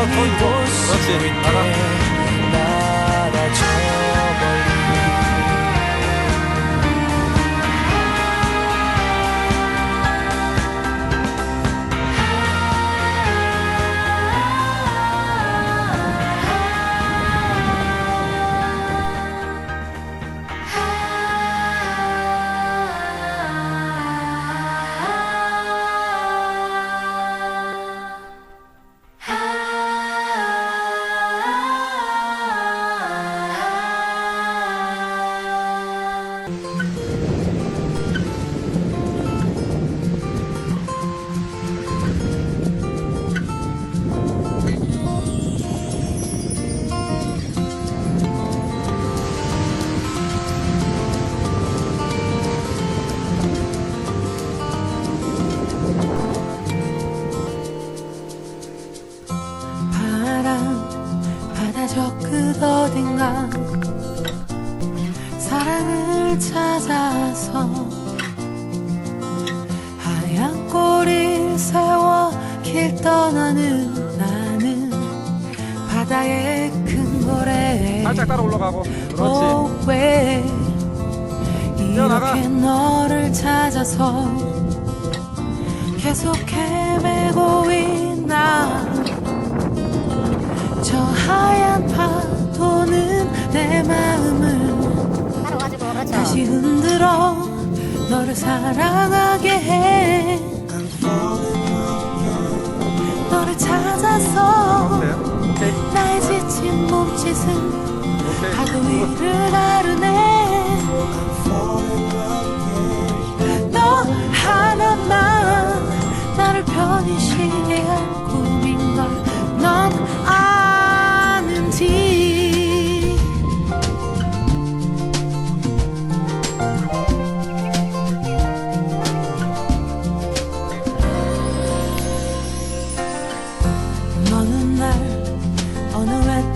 Parang 찾아서 하얀 꼬리를 세워 길 떠나는 나는 바다의 큰 고래. 살짝 따라 올라가고. 그렇지. 어, 왜 어획, 이렇게 너를 찾아서 계속 헤매고 있나? 저 하얀 파도는 내 마음을 다시 흔들어 너를 사랑하게 해. 너를 찾아서 나의 지친 몸짓은 하루 이를 나르네. 너 하나만 나를 편히 쉬게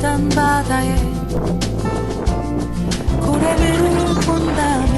딴 바다에 고래를 본다